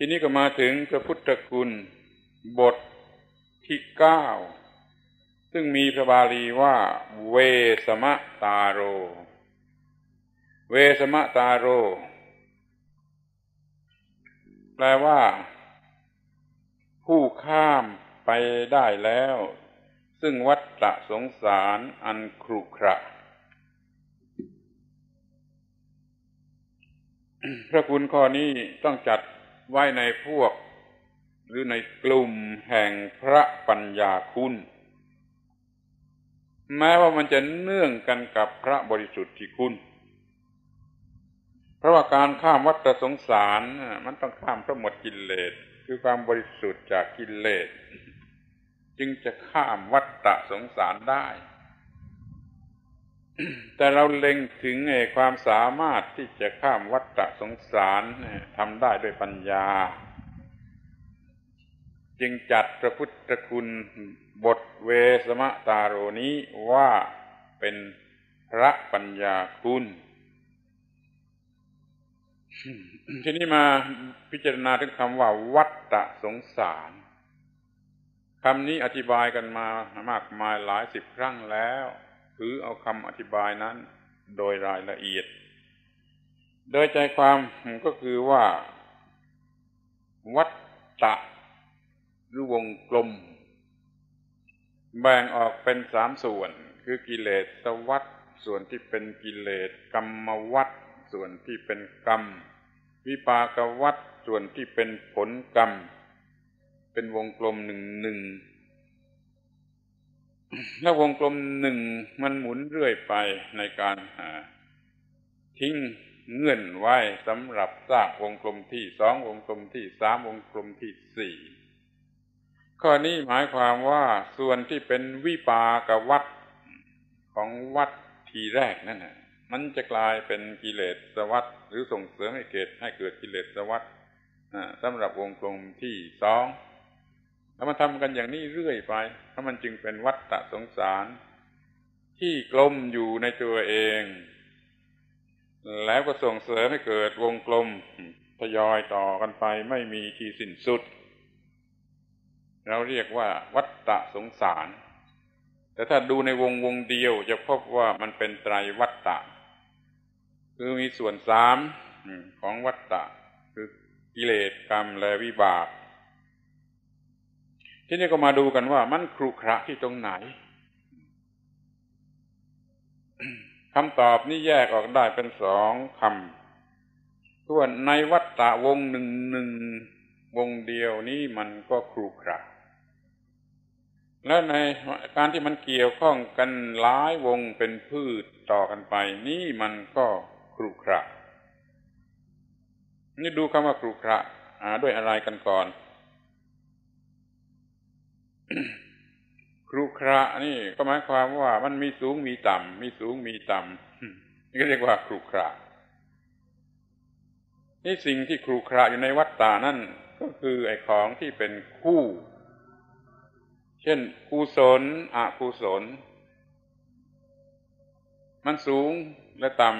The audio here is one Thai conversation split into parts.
ทีนี้ก็มาถึงพระพุทธคุณบทที่เก้าซึ่งมีพระบาลีว่า เวสมะตาโร เวสมะตาโร แปลว่า ผู้ข้ามไปได้แล้ว ซึ่งวัฏฏะสงสารอันครุขระพระคุณข้อนี้ต้องจัด ไว้ในพวก หรือในกลุ่มแห่งพระปัญญาคุณ แม้ว่ามันจะเนื่องกันกับพระบริสุทธิ์ที่คุณ เพราะว่าการข้ามวัฏสงสารมันต้องข้ามพระหมดกิเลสคือความบริสุทธิ์จากกิเลส จึงจะข้ามวัฏสงสารได้ แต่เราเล็งถึงความสามารถที่จะข้ามวัฏสงสารทำได้ด้วยปัญญา จึงจัดพระพุทธคุณบทเวสมะตาโรนี้ว่าเป็นพระปัญญาคุณทีนี้มาพิจารณาถึงคำว่าวัฏสงสารคำนี้อธิบายกันมามากมายหลายสิบครั้งแล้ว ถือเอาคำอธิบายนั้นโดยรายละเอียด โดยใจความก็คือว่า วัตตะหรือวงกลม แบ่งออกเป็นสามส่วน คือกิเลสวัตส่วนที่เป็นกิเลสกรรมวัตส่วนที่เป็นกรรม วิปากวัตส่วนที่เป็นผลกรรม เป็นวงกลมหนึ่งหนึ่ง แล้ววงกลมหนึ่งมันหมุนเรื่อยไปในการหา ทิ้งเงื่อนไว้สำหรับสร้างวงกลมที่สองวงกลมที่สามวงกลมที่สี่ข้อนี้หมายความว่าส่วนที่เป็นวิปากวัดของวัดทีแรกนั่นนะมันจะกลายเป็นกิเลสวัฏหรือส่งเสริมให้เกิดให้เกิดกิเลสวัฏสำหรับวงกลมที่สอง แล้วมันทำกันอย่างนี้เรื่อยไปเพรามันจึงเป็นวัฏฏะสงสาร ที่กลมอยู่ในตัวเอง แล้วก็ส่งเสริมให้เกิดวงกลมทยอยต่อกันไปไม่มีที่สิ้นสุด เราเรียกว่าวัฏฏะสงสาร แต่ถ้าดูในวงวงเดียวจะพบว่ามันเป็นไตรวัฏฏะคือมีส่วนสามของวัฏฏะคือกิเลสกรรมและวิบาก ทีนี้ก็มาดูกันว่ามันครุขระที่ตรงไหนคำตอบนี้แยกออกได้เป็นสองคำส่วนในวัฏฏะวงหนึ่งหนึ่งวงเดียวนี้มันก็ครุขระและในการที่มันเกี่ยวข้องกันหลายวงเป็นพืชต่อกันไป นี่มันก็ครุขระ นี่ดูคำว่าครุขระด้วยอะไรกันก่อน ครูคระนี่ก็หมายความว่ามันมีสูงมีต่ำมีสูงมีต่ำนี่ก็เรียกว่าครูคระนี่สิ่งที่ครูคระอยู่ในวัฏฏานั่นก็คือไอ้ของที่เป็นคู่ เช่นกุศลอกุศล มันสูงและต่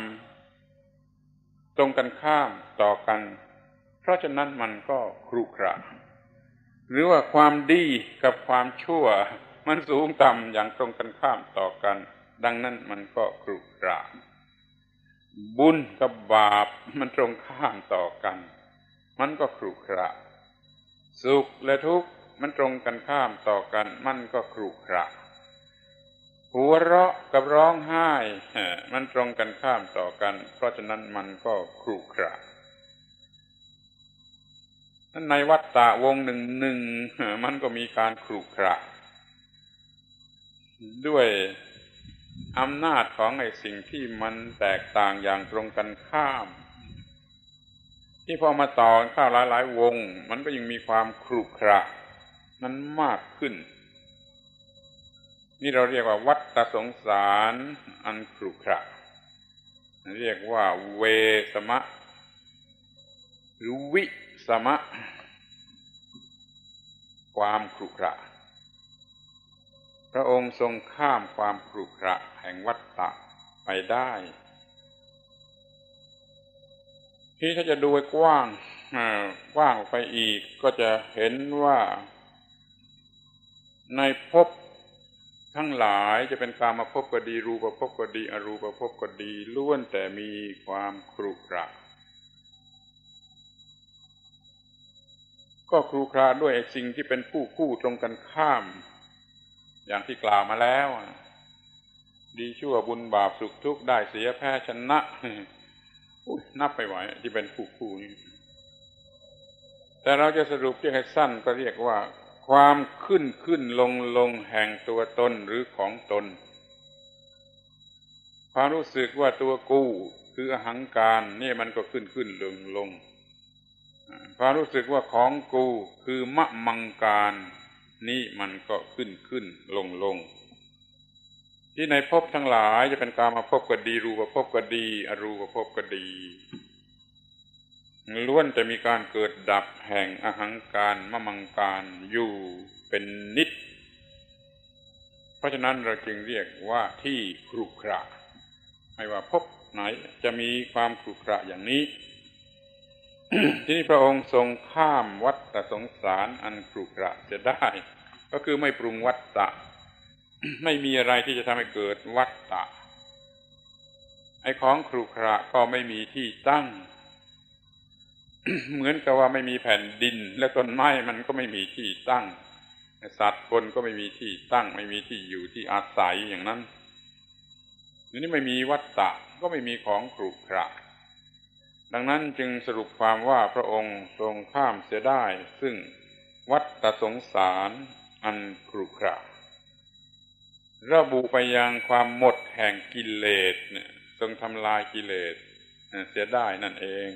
ำตรงกันข้ามต่อกัน เพราะฉะนั้นมันก็ครุขระ หรือว่าความดีกับความชั่ว มันสูงต่ำอย่างตรงกันข้ามต่อกัน ดังนั้นมันก็ครุขระบุญกับบาปมันตรงข้ามต่อกัน มันก็ครุขระสุขและทุกข์มันตรงกันข้ามต่อกัน มันก็ครุขระหัวเราะกับร้องไห้มันตรงกันข้ามต่อกัน เพราะฉะนั้นมันก็ครุขระในวัฏฏะวงหนึ่งหนึ่งมันก็มีการครุขระ ด้วยอำนาจของไอ้สิ่งที่มันแตกต่างอย่างตรงกันข้าม ที่พอมาต่อข้าวหลาย ๆ วง มันก็ยังมีความครุขระนั้นมากขึ้น นี่เราเรียกว่าวัฏสงสารอันครุขระเรียกว่าเวสมะ หรือวิสมะ ความครุขระ ระองค์ทรงข้ามความครุขระแห่งวัฏฏะไปได้ ที่ถ้าจะดูกว้างกว้างไปอีกก็จะเห็นว่า ในภพทั้งหลายจะเป็นการมาพบก็ดี รูปภพก็ดี อรูปภพก็ดีล้วนแต่มีความครุขระก็ครูคราด้วยสิ่งที่เป็นคู่คู่ตรงกันข้าม อย่างที่กล่าวมาแล้ว ดีชั่วบุญบาปสุขทุกข์ได้เสียแพ้ชนะนับไปไหวที่เป็นคู่คู่นี้แต่เราจะสรุปเพียงให้สั้นก็เรียกว่า ความขึ้นขึ้นลงลงแห่งตัวตนหรือของตน ความรู้สึกว่าตัวกู้คืออหังการนี่มันก็ขึ้นขึ้นลงลงความรู้สึกว่าของกูคือมะมังการ นี่มันก็ขึ้นขึ้นลงลงที่ในภพทั้งหลายจะเป็นการมาพบก็ดี รูปภพก็ดี อรูปภพก็ดีล้วนจะมีการเกิดดับแห่งอหังการมะมังการอยู่เป็นนิด เพราะฉะนั้นเราจึงเรียกว่าที่ครุขระไม่ว่าพบไหนจะมีความครุขระอย่างนี้ ที่นี้พระองค์ทรงข้ามวัฏสงสารอันครุขระจะได้ ก็คือไม่ปรุงวัฏฏะไม่มีอะไรที่จะทำให้เกิดวัฏฏะไอ้ของครุขระก็ไม่มีที่ตั้ง เหมือนกับว่าไม่มีแผ่นดิน และต้นไม้มันก็ไม่มีที่ตั้ง สัตว์คนก็ไม่มีที่ตั้ง ไม่มีที่อยู่ที่อาศัยอย่างนั้นนี่ไม่มีวัฏฏะก็ไม่มีของครุขระ ดังนั้นจึงสรุปความว่าพระองค์ทรงข้ามเสียได้ ซึ่งวัฏสงสารอันครุขระระบุไปยังความหมดแห่งกิเลสเนี่ยทรงทำลายกิเลสเสียได้นั่นเอง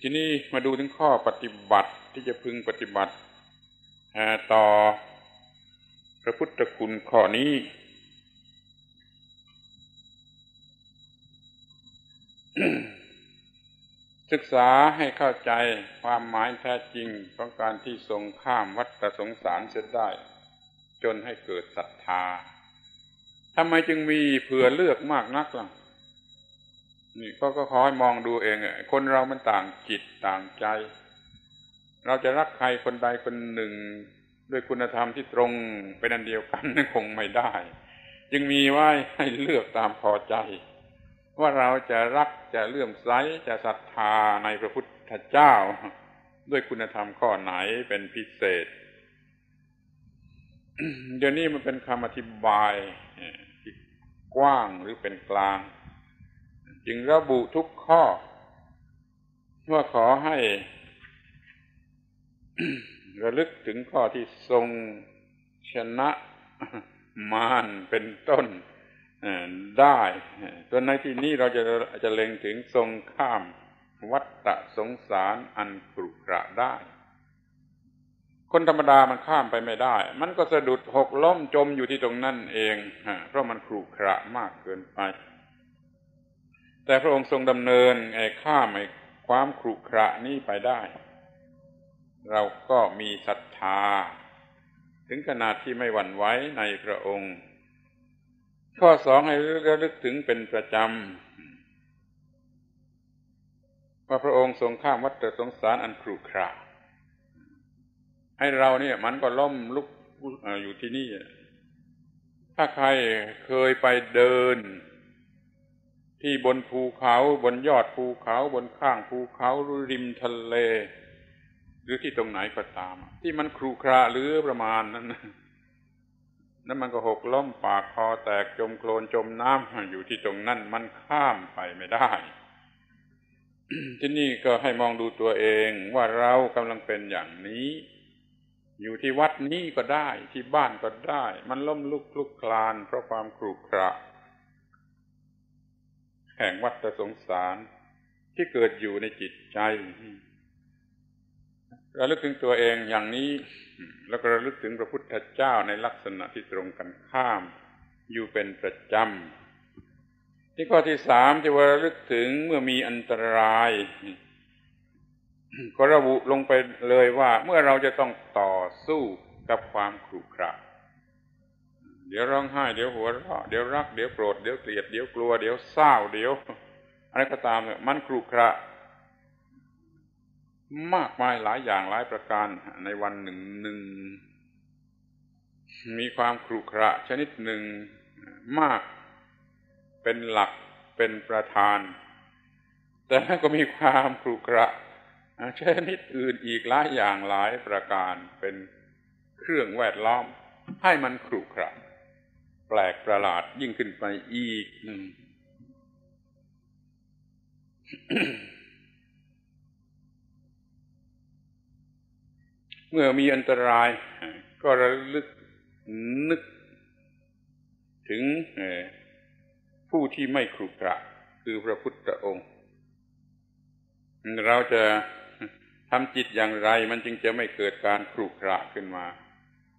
ทีนี้มาดูถึงข้อปฏิบัติที่จะพึงปฏิบัติต่อพระพุทธคุณข้อนี้ ศึกษาให้เข้าใจความหมายแท้จริงของการที่ทรงข้ามวัฏสงสารเสียได้ จนให้เกิดศรัทธาทำไมจึงมีเผื่อเลือกมากนักล่ะนี่ก็ก็ขอให้มองดูเองคนเรามันต่างจิตต่างใจ เราจะรักใครคนใดคนหนึ่ง ด้วยคุณธรรมที่ตรงเป็นอันเดียวกันคงไม่ได้ จึงมีไว้ให้เลือกตามพอใจ ว่าเราจะรักจะเลื่อมใสจะศรัทธาในพระพุทธเจ้า ด้วยคุณธรรมข้อไหนเป็นพิเศษ เดี๋ยวนี้มันเป็นคำอธิบายที่กว้างหรือเป็นกลาง จึงระบุทุกข้อ ว่าขอให้ระลึกถึงข้อที่ทรงชนะมารเป็นต้น ได้ตัวในที่นี้เราจะจะเล็งถึงทรงข้ามวัฏฏะสงสารอันกรุกระได้ คนธรรมดามันข้ามไปไม่ได้ มันก็สะดุดหกล้มจมอยู่ที่ตรงนั่นเอง เพราะมันกรุกระมากเกินไป แต่พระองค์ทรงดำเนินไอ้ข้ามไอ้ความครุขระนี้ไปได้ เราก็มีศรัทธา ถึงขนาดที่ไม่หวั่นไหวในพระองค์ ข้อสองให้ระลึกถึงเป็นประจำว่าพระองค์ทรงข้ามวัฏสงสารอันครุขระให้เราเนี่ยมันก็ล้มลุกอยู่ที่นี่ ถ้าใครเคยไปเดิน ที่บนภูเขาบนยอดภูเขาบนข้างภูเขาหรือริมทะเล หรือที่ตรงไหนก็ตาม ที่มันครูคราหรือประมาณนั้น นั้นมันก็หกล้มปากคอแตกจมโคลนจมน้ำอยู่ที่ตรงนั้นมันข้ามไปไม่ได้ ที่นี่ก็ให้มองดูตัวเองว่าเรากำลังเป็นอย่างนี้ อยู่ที่วัดนี้ก็ได้ ที่บ้านก็ได้ มันล้มลุกลุกคลาน เพราะความครุขระแห่งวัฏสงสารที่เกิดอยู่ในจิตใจ ระลึกถึงตัวเองอย่างนี้ แล้วก็ระลึกถึงพระพุทธเจ้าในลักษณะที่ตรงกันข้ามอยู่เป็นประจำที่ข้อที่สามที่ว่าระลึกถึงเมื่อมีอันตราย ก็ระบุลงไปเลยว่าเมื่อเราจะต้องต่อสู้กับความขรุขระเดี๋ยวร้องไห้เดี๋ยวหัวเราะเดี๋ยวรักเดี๋ยวโกรธเดี๋ยวเกลียดเดี๋ยวกลัวเดี๋ยวเศร้าเดี๋ยวอะไรก็ตามเนี่ยมันครุขระ มากมายหลายอย่างหลายประการในวันหนึ่งหนึ่ง มีความครุขระชนิดหนึ่งมากเป็นหลักเป็นประธาน แต่ก็มีความครุขระชนิดอื่นอีกหลายอย่างหลายประการเป็นเครื่องแวดล้อม ให้มันครุขระแปลกประหลาดยิ่งขึ้นไปอีก เมื่อมีอันตราย ก็ระลึกนึก ถึงผู้ที่ไม่ครุขระคือพระพุทธองค์ เราจะทำจิตอย่างไร มันจึงจะไม่เกิดการครุขระขึ้นมา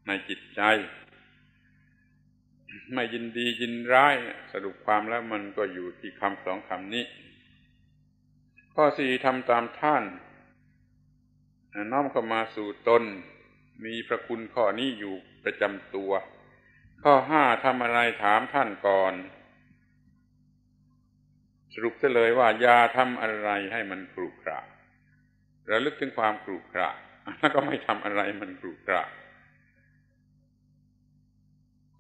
ในจิตใจ ไม่ยินดียินร้าย สรุปความแล้วมันก็อยู่ที่คำสองคำนี้ ข้อสี่ทำตามท่าน น้อมเข้ามาสู่ตน มีพระคุณข้อนี้อยู่ประจำตัว ข้อห้าทำอะไรถามท่านก่อน สรุปเลยว่าอย่าทำอะไรให้มันกรุกระระลึกถึงความกรุกระแล้วก็ไม่ทำอะไรมันกรุกระ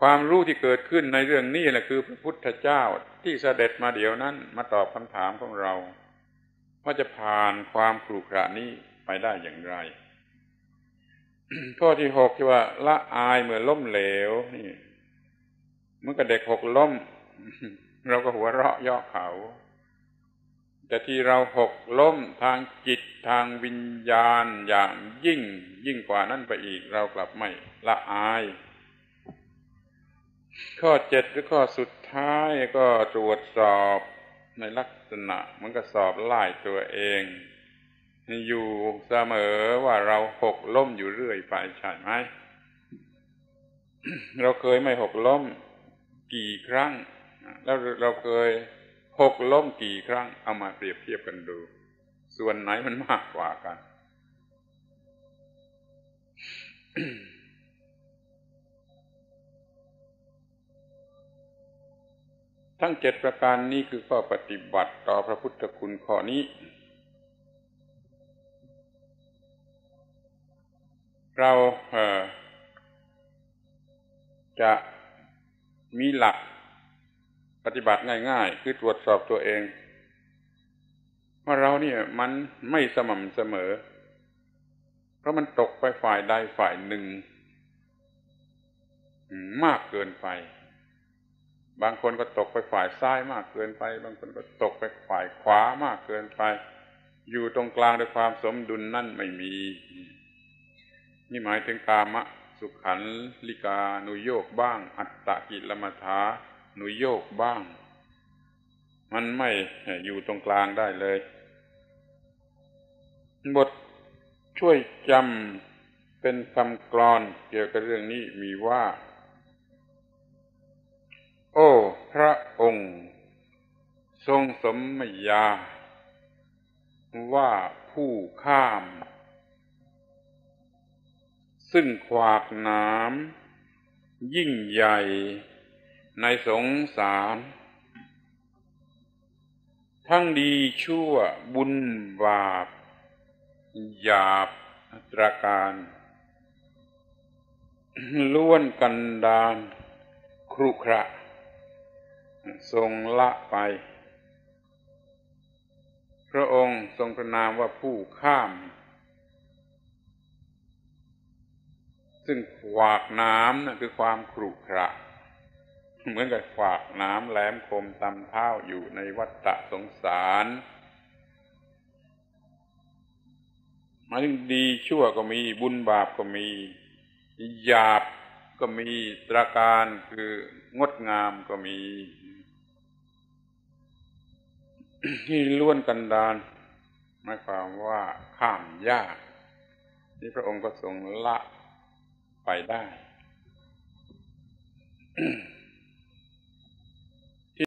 ความรู้ที่เกิดขึ้นในเรื่องนี้แหละคือพระพุทธเจ้าที่เสด็จมาเดี๋ยวนั้นมาตอบคำถามของเรา ว่าจะผ่านความกรุกระนี้ ไปได้อย่างไร ข้อที่หกที่ว่า ละอายเมื่อล้มเหลวนี่เมื่อกับเด็กหกล้ม เราก็หัวเราะย่อเขา แต่ที่เราหกล้มทางจิตทางวิญญาณอย่างยิ่งยิ่งกว่านั้นไปอีก เรากลับไม่ละอาย ข้อเจ็ดหรือข้อสุดท้ายก็ตรวจสอบในลักษณะมันก็สอบไล่ตัวเอง อยู่เสมอว่าเราหกล้มอยู่เรื่อยไปใช่ไหม เราเคยไม่หกล้มกี่ครั้ง แล้วเราเคยหกล้มกี่ครั้ง เอามาเปรียบเทียบกันดู ส่วนไหนมันมากกว่ากัน ทั้งเจ็ดประการนี้คือข้อปฏิบัติต่อพระพุทธคุณข้อนี้ เราเจะมีหลักปฏิบัติง่าย ๆ คือตรวจสอบตัวเอง ว่าเราเนี่ยมันไม่สม่ำเสมอ เพราะมันตกไปฝ่ายใดฝ่ายหนึ่ง มากเกินไป บางคนก็ตกไปฝ่ายซ้ายมากเกินไป บางคนก็ตกไปฝ่ายขวามากเกินไป อยู่ตรงกลางด้วยความสมดุลนั่นไม่มี นี่หมายถึงกามะ สุขันลิกานุโยกบ้าง อัตตะกิลมัฐานุโยกบ้าง มันไม่อยู่ตรงกลางได้เลย บทช่วยจำเป็นคำกรอนเกี่ยวกับเรื่องนี้มีว่า โอ้พระองค์ ทรงสมมยา ว่าผู้ข้าม ซึ่งขวากน้ำยิ่งใหญ่ในสงสารทั้งดีชั่วบุญบาปหยาบตรการล้วนกันดานครุขระ ทรงละไป พระองค์ทรงพระนามว่าผู้ข้าม ซึ่งขวากน้ำนั่นคือความขรุขระเหมือนกับขวากน้ำแหลมคมตำเท้าอยู่ในวัฏฏะสงสารหมายถึงดีชั่วก็มีบุญบาปก็มีหยาบก็มีตราการคืองดงามก็มี ที่ล้วนกันดานหมายความว่าข้ามยากนี่พระองค์ก็ทรงละ ไปได้